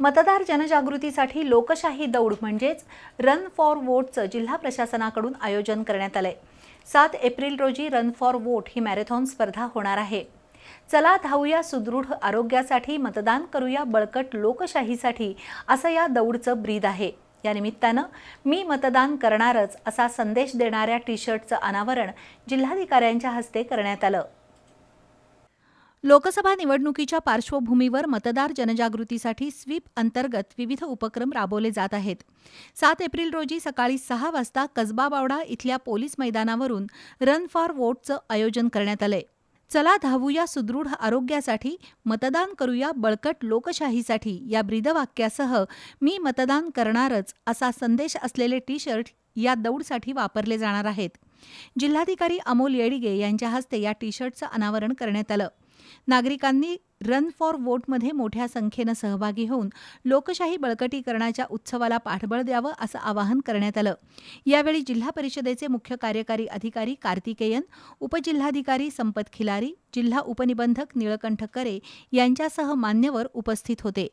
मतदार जनजागृतीसाठी लोकशाही दौड म्हणजेच रन फॉर वोटचं जिल्हा प्रशासनाकडून आयोजन करण्यात आलंय. सात एप्रिल रोजी रन फॉर वोट ही मॅरेथॉन स्पर्धा होणार आहे. चला धावूया सुदृढ आरोग्यासाठी मतदान करूया बळकट लोकशाहीसाठी असं या दौडचं ब्रीद आहे. या निमित्तानं मी मतदान करणारच असा संदेश देणाऱ्या टी शर्टचं अनावरण जिल्हाधिकाऱ्यांच्या हस्ते करण्यात आलं. लोकसभा निवडणुकीच्या पार्श्वभूमीवर मतदार जनजागृतीसाठी स्वीप अंतर्गत विविध उपक्रम राबवले जात आहेत. सात एप्रिल रोजी सकाळी सहा वाजता कसबा बावडा इथल्या पोलीस मैदानावरून रन फॉर वोटचं आयोजन करण्यात आलंय. चला धावूया सुदृढ आरोग्यासाठी मतदान करूया बळकट लोकशाहीसाठी या ब्रीदवाक्यासह मी मतदान करणारच असा संदेश असलेले टी शर्ट या दौडसाठी वापरले जाणार आहेत. जिल्हाधिकारी अमोल येडिगे यांच्या हस्ते या टी शर्टचं अनावरण करण्यात आलं. नागरिकांनी रन फॉर वोटमध्ये मोठ्या संख्येनं सहभागी होऊन लोकशाही बळकटीकरणाच्या उत्सवाला पाठबळ द्यावं असं आवाहन करण्यात आलं. यावेळी जिल्हा परिषदेचे मुख्य कार्यकारी अधिकारी कार्तिकेयन उपजिल्हाधिकारी संपत खिलारी जिल्हा उपनिबंधक निळकंठ करे यांच्यासह मान्यवर उपस्थित होते.